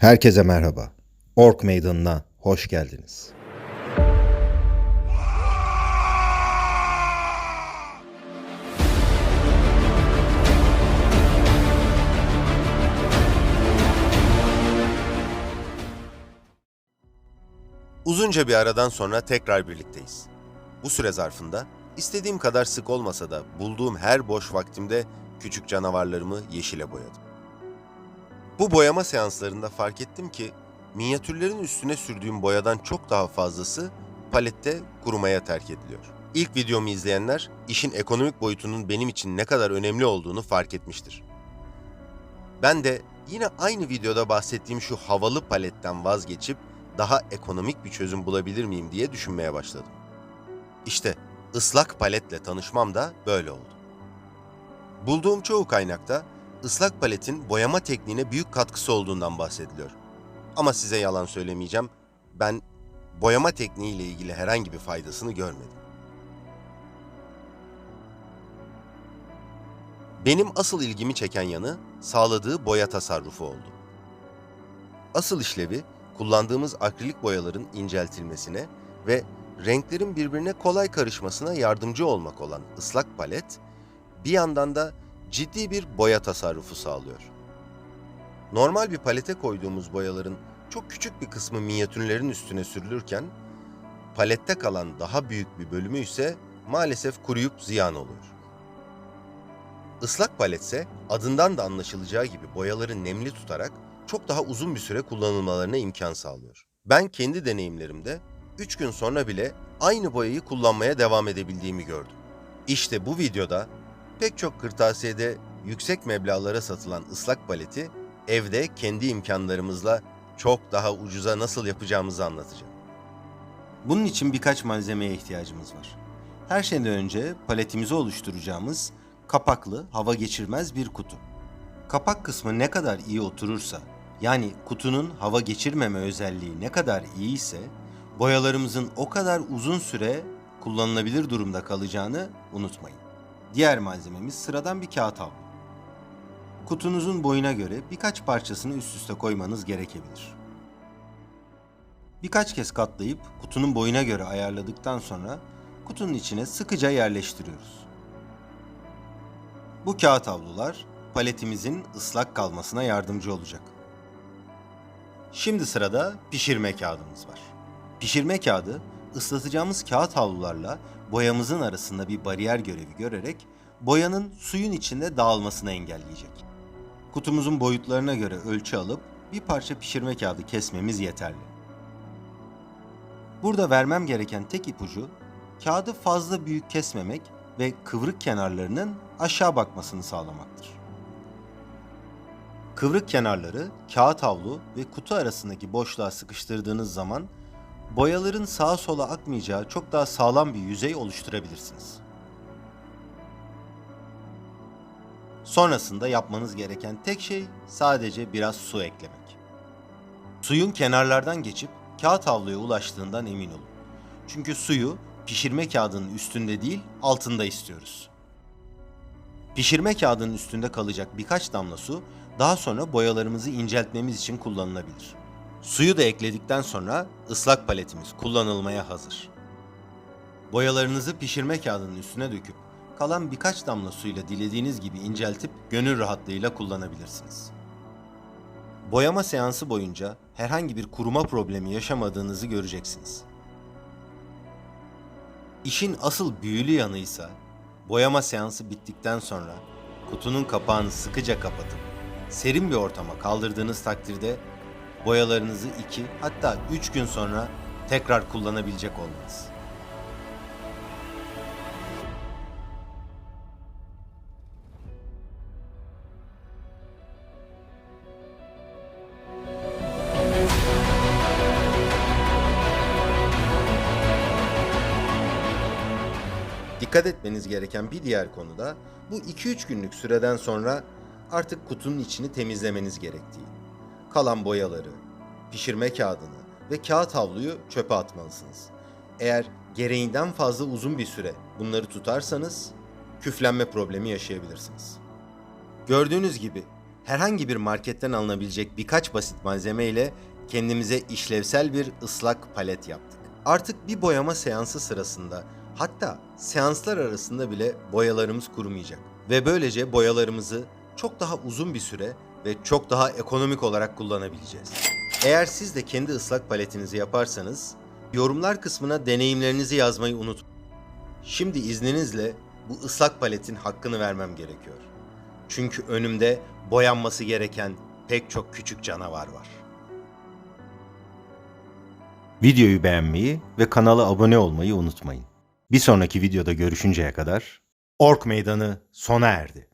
Herkese merhaba. Ork Meydanı'na hoş geldiniz. Uzunca bir aradan sonra tekrar birlikteyiz. Bu süre zarfında istediğim kadar sık olmasa da bulduğum her boş vaktimde küçük canavarlarımı yeşile boyadım. Bu boyama seanslarında fark ettim ki minyatürlerin üstüne sürdüğüm boyadan çok daha fazlası palette kurumaya terk ediliyor. İlk videomu izleyenler işin ekonomik boyutunun benim için ne kadar önemli olduğunu fark etmiştir. Ben de yine aynı videoda bahsettiğim şu havalı paletten vazgeçip daha ekonomik bir çözüm bulabilir miyim diye düşünmeye başladım. İşte ıslak paletle tanışmam da böyle oldu. Bulduğum çoğu kaynakta ıslak paletin boyama tekniğine büyük katkısı olduğundan bahsediliyor. Ama size yalan söylemeyeceğim. Ben boyama tekniği ile ilgili herhangi bir faydasını görmedim. Benim asıl ilgimi çeken yanı sağladığı boya tasarrufu oldu. Asıl işlevi kullandığımız akrilik boyaların inceltilmesine ve renklerin birbirine kolay karışmasına yardımcı olmak olan ıslak palet, bir yandan da ciddi bir boya tasarrufu sağlıyor. Normal bir palete koyduğumuz boyaların çok küçük bir kısmı minyatürlerin üstüne sürülürken, palette kalan daha büyük bir bölümü ise maalesef kuruyup ziyan oluyor. Islak paletse adından da anlaşılacağı gibi boyaları nemli tutarak çok daha uzun bir süre kullanılmalarına imkan sağlıyor. Ben kendi deneyimlerimde 3 gün sonra bile aynı boyayı kullanmaya devam edebildiğimi gördüm. İşte bu videoda pek çok kırtasiyede yüksek meblağlara satılan ıslak paleti evde kendi imkanlarımızla çok daha ucuza nasıl yapacağımızı anlatacağım. Bunun için birkaç malzemeye ihtiyacımız var. Her şeyden önce paletimizi oluşturacağımız kapaklı, hava geçirmez bir kutu. Kapak kısmı ne kadar iyi oturursa, yani kutunun hava geçirmeme özelliği ne kadar iyi ise, boyalarımızın o kadar uzun süre kullanılabilir durumda kalacağını unutmayın. Diğer malzememiz sıradan bir kağıt havlu. Kutunuzun boyuna göre birkaç parçasını üst üste koymanız gerekebilir. Birkaç kez katlayıp kutunun boyuna göre ayarladıktan sonra kutunun içine sıkıca yerleştiriyoruz. Bu kağıt havlular paletimizin ıslak kalmasına yardımcı olacak. Şimdi sırada pişirme kağıdımız var. Pişirme kağıdı ıslatacağımız kağıt havlularla boyamızın arasında bir bariyer görevi görerek boyanın suyun içinde dağılmasını engelleyecek. Kutumuzun boyutlarına göre ölçü alıp bir parça pişirme kağıdı kesmemiz yeterli. Burada vermem gereken tek ipucu kağıdı fazla büyük kesmemek ve kıvrık kenarlarının aşağı bakmasını sağlamaktır. Kıvrık kenarları kağıt havlu ve kutu arasındaki boşluğa sıkıştırdığınız zaman boyaların sağa sola akmayacağı çok daha sağlam bir yüzey oluşturabilirsiniz. Sonrasında yapmanız gereken tek şey sadece biraz su eklemek. Suyun kenarlardan geçip kağıt havluya ulaştığından emin olun. Çünkü suyu pişirme kağıdının üstünde değil altında istiyoruz. Pişirme kağıdının üstünde kalacak birkaç damla su daha sonra boyalarımızı inceltmemiz için kullanılabilir. Suyu da ekledikten sonra ıslak paletimiz kullanılmaya hazır. Boyalarınızı pişirme kağıdının üstüne döküp kalan birkaç damla suyla dilediğiniz gibi inceltip gönül rahatlığıyla kullanabilirsiniz. Boyama seansı boyunca herhangi bir kuruma problemi yaşamadığınızı göreceksiniz. İşin asıl büyülü yanıysa boyama seansı bittikten sonra kutunun kapağını sıkıca kapatıp serin bir ortama kaldırdığınız takdirde boyalarınızı 2 hatta 3 gün sonra tekrar kullanabilecek olmanız. Dikkat etmeniz gereken bir diğer konu da bu 2-3 günlük süreden sonra artık kutunun içini temizlemeniz gerektiği. Kalan boyaları, pişirme kağıdını ve kağıt havluyu çöpe atmalısınız. Eğer gereğinden fazla uzun bir süre bunları tutarsanız küflenme problemi yaşayabilirsiniz. Gördüğünüz gibi herhangi bir marketten alınabilecek birkaç basit malzeme ile kendimize işlevsel bir ıslak palet yaptık. Artık bir boyama seansı sırasında hatta seanslar arasında bile boyalarımız kurumayacak. Ve böylece boyalarımızı çok daha uzun bir süre ve çok daha ekonomik olarak kullanabileceğiz. Eğer siz de kendi ıslak paletinizi yaparsanız yorumlar kısmına deneyimlerinizi yazmayı unutmayın. Şimdi izninizle bu ıslak paletin hakkını vermem gerekiyor. Çünkü önümde boyanması gereken pek çok küçük canavar var. Videoyu beğenmeyi ve kanala abone olmayı unutmayın. Bir sonraki videoda görüşünceye kadar Ork Meydanı sona erdi.